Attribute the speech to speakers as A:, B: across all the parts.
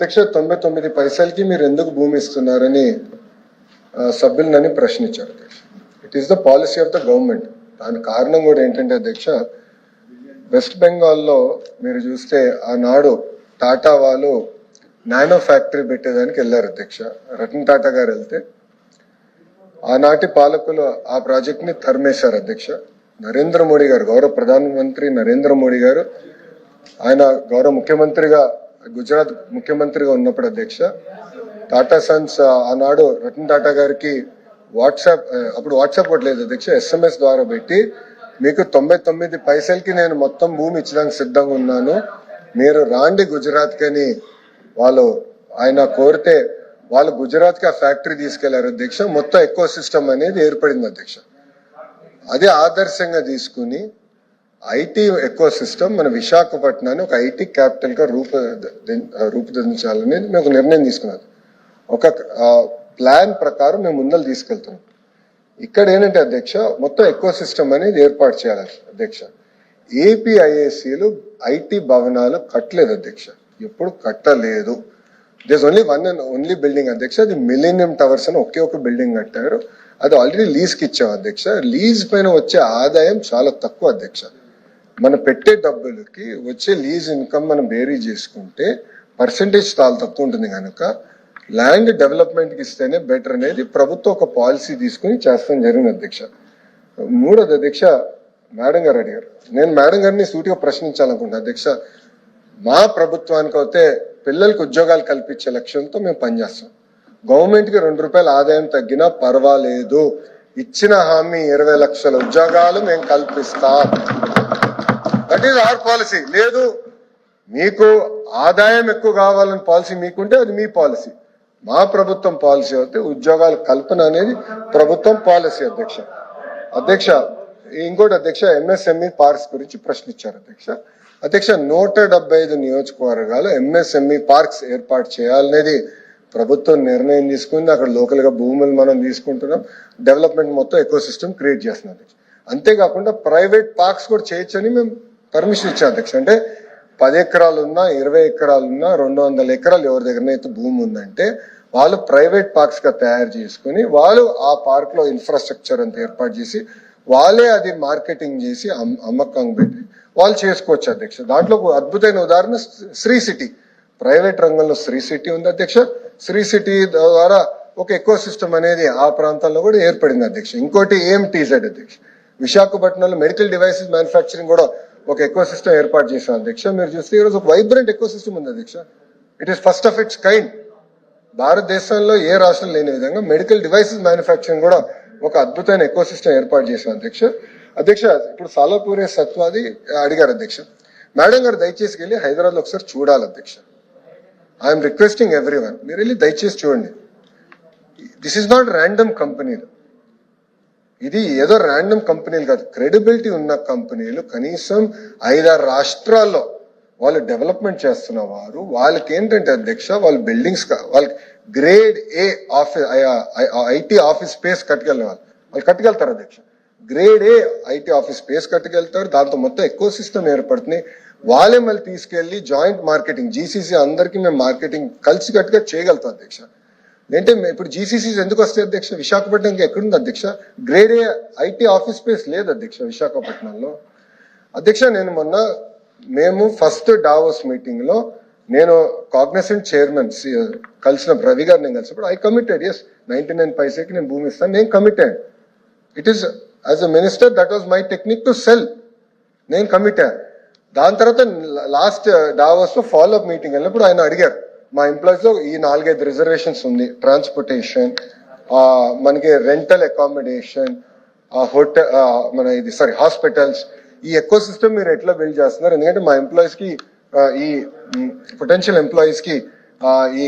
A: అధ్యక్ష తొంభై తొమ్మిది పైసలకి మీరు ఎందుకు భూమి ఇస్తున్నారని ఆ, ప్రశ్నించారు it is the policy of the government దాని కారణం కూడా ఏంటంటే అధ్యక్ష వెస్ట్ బెంగాల్లో మీరు చూస్తే ఆనాడు టాటా వాళ్ళు నానో ఫ్యాక్టరీ పెట్టేదానికి వెళ్ళారు అధ్యక్ష. రతన్ టాటా గారు వెళ్తే ఆనాటి పాలకులు ఆ ప్రాజెక్ట్ని తరిమేశారు అధ్యక్ష. నరేంద్ర మోడీ గారు గౌరవ ప్రధానమంత్రి నరేంద్ర మోడీ గారు ఆయన గౌరవ ముఖ్యమంత్రిగా గుజరాత్ ముఖ్యమంత్రిగా ఉన్నప్పుడు అధ్యక్ష టాటా సన్స్ ఆనాడు రతన్ టాటా గారికి వాట్సాప్ అప్పుడు వాట్సాప్ కూడా లేదు అధ్యక్ష ఎస్ఎంఎస్ ద్వారా పెట్టి మీకు తొంభై తొమ్మిది పైసలకి నేను మొత్తం భూమి ఇచ్చడానికి సిద్ధంగా ఉన్నాను. మీరు రాండి గుజరాత్ కని వాళ్ళు ఆయన కోరితే వాళ్ళు గుజరాత్కి ఆ ఫ్యాక్టరీ తీసుకెళ్ళారు అధ్యక్ష. మొత్తం ఎకో సిస్టమ్ అనేది ఏర్పడింది అధ్యక్ష. అదే ఆదర్శంగా తీసుకుని ఐటీ ఎకో సిస్టమ్ మన విశాఖపట్నాన్ని ఒక ఐటీ క్యాపిటల్గా రూప రూపుదిద్దించాలని మేము ఒక నిర్ణయం తీసుకున్నాం. ఒక ప్లాన్ ప్రకారం మేము ముందలు తీసుకెళ్తున్నాం. ఇక్కడ ఏంటంటే అధ్యక్ష మొత్తం ఎకో సిస్టమ్ అనేది ఏర్పాటు చేయాలి అధ్యక్ష. ఏపీఐఏసీలు ఐటీ భవనాలు కట్టలేదు అధ్యక్ష. ఎప్పుడు కట్టలేదు. This only one and only building అధ్యక్ష అది మిలీనియం టవర్స్ అని ఒకే ఒక బిల్డింగ్ కట్టారు. అది ఆల్రెడీ లీజ్కి ఇచ్చాం అధ్యక్ష. లీజ్ పైన వచ్చే ఆదాయం చాలా తక్కువ అధ్యక్ష. మనం పెట్టే డబ్బులకి వచ్చే లీజ్ ఇన్కమ్ మనం బేరీ చేసుకుంటే పర్సంటేజ్ చాలా తక్కువ ఉంటుంది కనుక ల్యాండ్ డెవలప్మెంట్కి ఇస్తేనే బెటర్ అనేది ప్రభుత్వం ఒక పాలసీ తీసుకుని చేస్తాం జరిగింది అధ్యక్ష. మూడోది అధ్యక్ష మేడం గారు అడిగారు. నేను మేడం గారిని సూటిగా ప్రశ్నించాలనుకుంటున్నా. అధ్యక్ష మా ప్రభుత్వానికి అయితే పిల్లలకు ఉద్యోగాలు కల్పించే లక్ష్యంతో మేము పనిచేస్తాం గవర్నమెంట్కి రెండు రూపాయల ఆదాయం తగ్గినా పర్వాలేదు. ఇచ్చిన హామీ ఇరవై లక్షల ఉద్యోగాలు మేము కల్పిస్తాం. దట్ ఈస్ అవర్ పాలసీ లేదు మీకు ఆదాయం ఎక్కువ కావాలని పాలసీ మీకుంటే అది మీ పాలసీ మా ప్రభుత్వం పాలసీ అయితే ఉద్యోగాల కల్పన అనేది ప్రభుత్వం పాలసీ అధ్యక్ష. అధ్యక్ష ఇంకోటి అధ్యక్ష ఎంఎస్ఎంఈ పార్క్స్ గురించి ప్రశ్నించారు అధ్యక్ష. అధ్యక్ష నూట డెబ్బై ఐదు నియోజకవర్గాలు ఎంఎస్ఎంఈ పార్క్స్ ఏర్పాటు చేయాలనేది ప్రభుత్వం నిర్ణయం తీసుకుంది. అక్కడ లోకల్గా భూములు మనం తీసుకుంటున్నాం. డెవలప్మెంట్ మొత్తం ఎకో సిస్టమ్ క్రియేట్ చేస్తున్నాం అధ్యక్ష. అంతేకాకుండా ప్రైవేట్ పార్క్స్ కూడా చేయొచ్చని మేము పర్మిషన్ ఇచ్చారు అధ్యక్ష. అంటే పది ఎకరాలు ఉన్నా ఇరవై ఎకరాలు ఉన్నా రెండు వందల ఎకరాలు ఎవరి దగ్గరనైతే భూమి ఉందంటే వాళ్ళు ప్రైవేట్ పార్క్స్గా తయారు చేసుకుని వాళ్ళు ఆ పార్క్లో ఇన్ఫ్రాస్ట్రక్చర్ అంతా ఏర్పాటు చేసి వాళ్ళే అది మార్కెటింగ్ చేసి అమ్- అమ్మకం పెట్టి వాళ్ళు చేసుకోవచ్చు అధ్యక్ష. దాంట్లో అద్భుతమైన ఉదాహరణ శ్రీ సిటీ. ప్రైవేట్ రంగంలో శ్రీ సిటీ ఉంది అధ్యక్ష. శ్రీ సిటీ ద్వారా ఒక ఎకో సిస్టమ్ అనేది ఆ ప్రాంతాల్లో కూడా ఏర్పడింది అధ్యక్ష. ఇంకోటి ఏఎంటీజెడ్ అధ్యక్ష. విశాఖపట్నంలో మెడికల్ డివైసెస్ మ్యానుఫ్యాక్చరింగ్ కూడా ఒక ఎకో సిస్టమ్ ఏర్పాటు చేశాం అధ్యక్ష. మీరు చూస్తే ఈరోజు ఒక వైబ్రెంట్ ఎకో సిస్టమ్ ఉంది అధ్యక్ష. It is first of its kind భారతదేశంలో ఏ రాష్ట్రం లేని విధంగా మెడికల్ డివైసెస్ మ్యానుఫ్యాక్చరింగ్ కూడా ఒక అద్భుతమైన ఎకో సిస్టమ్ ఏర్పాటు చేశాం అధ్యక్ష. అధ్యక్ష ఇప్పుడు సాలాపూరే సత్వాది అడిగారు అధ్యక్ష. మేడం గారు దయచేసి వెళ్ళి హైదరాబాద్ ఒకసారి చూడాలి అధ్యక్ష. ఐఎమ్ రిక్వెస్టింగ్ ఎవ్రీ వన్ మీరు వెళ్ళి దయచేసి చూడండి. దిస్ ఇస్ నాట్ ర్యాండమ్ కంపెనీలు ఇది ఏదో ర్యాండమ్ కంపెనీలు కాదు క్రెడిబిలిటీ ఉన్న కంపెనీలు కనీసం ఐదారు రాష్ట్రాల్లో వాళ్ళు డెవలప్మెంట్ చేస్తున్న వారు వాళ్ళకి ఏంటంటే అధ్యక్ష వాళ్ళ బిల్డింగ్స్ వాళ్ళకి grade A office IT office space కట్టుకెళ్ళిన వాళ్ళు వాళ్ళు కట్టుకెళ్తారు అధ్యక్ష grade A IT office space కట్టుకెళ్తారు దాంతో మొత్తం ఎక్కువ సిస్టమ్ ఏర్పడుతుంది వాళ్ళే మళ్ళీ తీసుకెళ్ళి జాయింట్ మార్కెటింగ్ జీసీసీ అందరికీ మేము మార్కెటింగ్ కలిసి కట్టుగా చేయగలుగుతాం అధ్యక్ష ఏంటంటే ఇప్పుడు జీసీసీస్ ఎందుకు వస్తాయి అధ్యక్ష? విశాఖపట్నంకి ఎక్కడుంది అధ్యక్ష? Grade A IT office space లేదు అధ్యక్ష విశాఖపట్నంలో. అధ్యక్ష నేను మొన్న మేము ఫస్ట్ డావోస్ మీటింగ్లో నేను కాగ్నసెంట్ చైర్మన్ కలిసిన రవి గారు నేను కలిసినప్పుడు I committed as ninety nine పైసేకి నేను భూమి ఇస్తాను నేను committed it is as a minister that was my technique to sell నేను కమిటెడ్ దాని తర్వాత లాస్ట్ డావోస్లో ఫాలో అప్ మీటింగ్ వెళ్ళినప్పుడు ఆయన అడిగారు మా ఎంప్లాయీస్లో ఈ నాలుగైదు రిజర్వేషన్స్ ఉంది. ట్రాన్స్పోర్టేషన్ మనకి రెంటల్ అకామిడేషన్ హోటల్ మన ఇది సారీ హాస్పిటల్స్ ఈ ఎకో సిస్టమ్ మీరు ఎట్లా బిల్డ్ చేస్తున్నారు? ఎందుకంటే మా ఎంప్లాయీస్కి ఈ పొటెన్షియల్ ఎంప్లాయీస్కి ఈ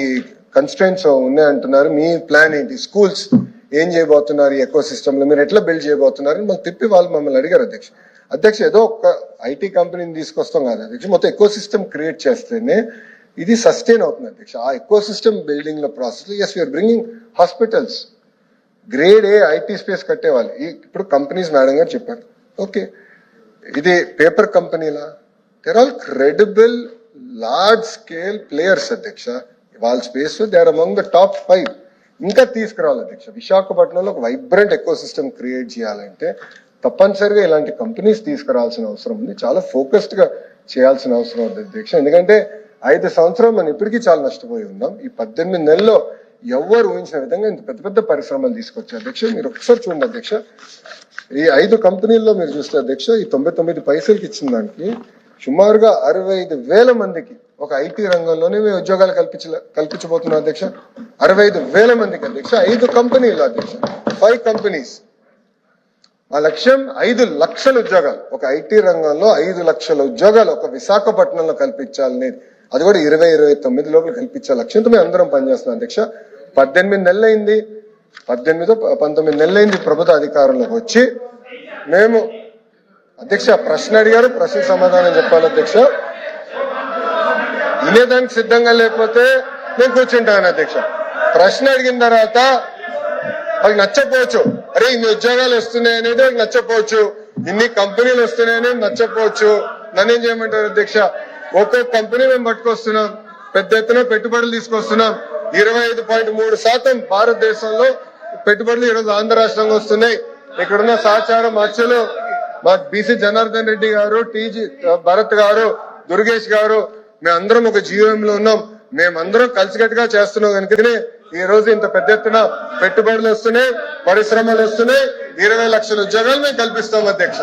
A: కన్స్టెంట్స్ ఉన్నాయంటున్నారు మీ ప్లాన్ ఏంటి? స్కూల్స్ ఏం చేయబోతున్నారు ఈ ఎకో సిస్టంలో మీరు ఎట్లా బిల్డ్ చేయబోతున్నారు? అని మాకు తిప్పి వాళ్ళు మమ్మల్ని అడిగారు అధ్యక్ష. అధ్యక్ష ఏదో ఒక ఐటీ కంపెనీని తీసుకొస్తాం కాదు అధ్యక్ష. మొత్తం ఎకో సిస్టమ్ క్రియేట్ చేస్తేనే ఇది సస్టైన్ అవుతుంది అధ్యక్ష. ఆ ఎకో సిస్టమ్ బిల్డింగ్లో process yes you are bringing hospitals grade A IT space కట్టేవాళ్ళు ఇప్పుడు కంపెనీస్ మేడం గారు చెప్పారు. ఓకే ఇది paper కంపెనీలా there all credible large scale players అధ్యక్ష. వాళ్ళ space they are among the top five ఇంకా తీసుకురావాలి అధ్యక్ష. విశాఖపట్నంలో ఒక వైబ్రెంట్ ఎకో సిస్టమ్ క్రియేట్ చేయాలంటే తప్పనిసరిగా ఇలాంటి కంపెనీస్ తీసుకురావాల్సిన అవసరం ఉంది. చాలా ఫోకస్డ్గా చేయాల్సిన అవసరం ఉంది అధ్యక్ష. ఎందుకంటే ఐదు సంవత్సరాలు మనం ఇప్పటికీ చాలా నష్టపోయి ఉన్నాం. ఈ పద్దెనిమిది నెలల్లో ఎవ్వరు ఊహించిన విధంగా ఇంత పెద్ద పెద్ద పరిశ్రమలు తీసుకొచ్చారు. అధ్యక్ష మీరు ఒకసారి చూడండి అధ్యక్ష. ఈ ఐదు కంపెనీల్లో మీరు చూస్తే అధ్యక్ష ఈ తొంభై తొమ్మిది పైసలకి ఇచ్చిన దానికి సుమారుగా అరవై ఐదు వేల మందికి ఒక ఐటీ రంగంలోనే మేము ఉద్యోగాలు కల్పించ కల్పించబోతున్నాం అధ్యక్ష. అరవై ఐదు వేల మందికి అధ్యక్ష ఐదు కంపెనీలు అధ్యక్ష. ఫైవ్ కంపెనీస్ మా లక్ష్యం ఐదు లక్షల ఉద్యోగాలు. ఒక ఐటీ రంగంలో ఐదు లక్షల ఉద్యోగాలు ఒక విశాఖపట్నంలో కల్పించాలనేది. అది కూడా ఇరవై ఇరవై తొమ్మిది లోపల కల్పించే లక్ష్యంతో మేము అందరం పనిచేస్తున్నాం అధ్యక్ష. పద్దెనిమిది నెలలైంది. పద్దెనిమిది పంతొమ్మిది నెలలైంది ప్రభుత్వ అధికారంలోకి వచ్చి మేము అధ్యక్ష ప్రశ్న అడిగారు ప్రశ్న సమాధానం చెప్పాలి అధ్యక్ష. వినేదానికి సిద్ధంగా లేకపోతే నేను కూర్చుంటాను అధ్యక్ష. ప్రశ్న అడిగిన తర్వాత వాళ్ళకి నచ్చకపోవచ్చు. అరే ఇన్ని ఉద్యోగాలు వస్తున్నాయి అనేది వాళ్ళకి నచ్చకపోవచ్చు. ఇన్ని కంపెనీలు వస్తున్నాయని నచ్చకపోవచ్చు. నన్నేం చేయమంటారు అధ్యక్ష? ఒక్కో కంపెనీ మేము పట్టుకొస్తున్నాం. పెద్ద ఎత్తున పెట్టుబడులు తీసుకొస్తున్నాం. ఇరవై ఐదు పాయింట్ మూడు శాతం భారతదేశంలో పెట్టుబడులు ఈరోజు ఆంధ్ర రాష్ట్రంగా వస్తున్నాయి. ఇక్కడున్న సహచారం మత్స్యలు మా బీసీ జనార్దన్ రెడ్డి గారు టీజీ భరత్ గారు దుర్గేష్ గారు మేమందరం ఒక జీవంలో ఉన్నాం. మేమందరం కలిసికట్టుగా చేస్తున్నాం కనుకనే ఈ రోజు ఇంత పెద్ద ఎత్తున పెట్టుబడులు వస్తున్నాయి పరిశ్రమలు వస్తున్నాయి. ఇరవై లక్షల ఉద్యోగాలు మేము కల్పిస్తాం అధ్యక్ష.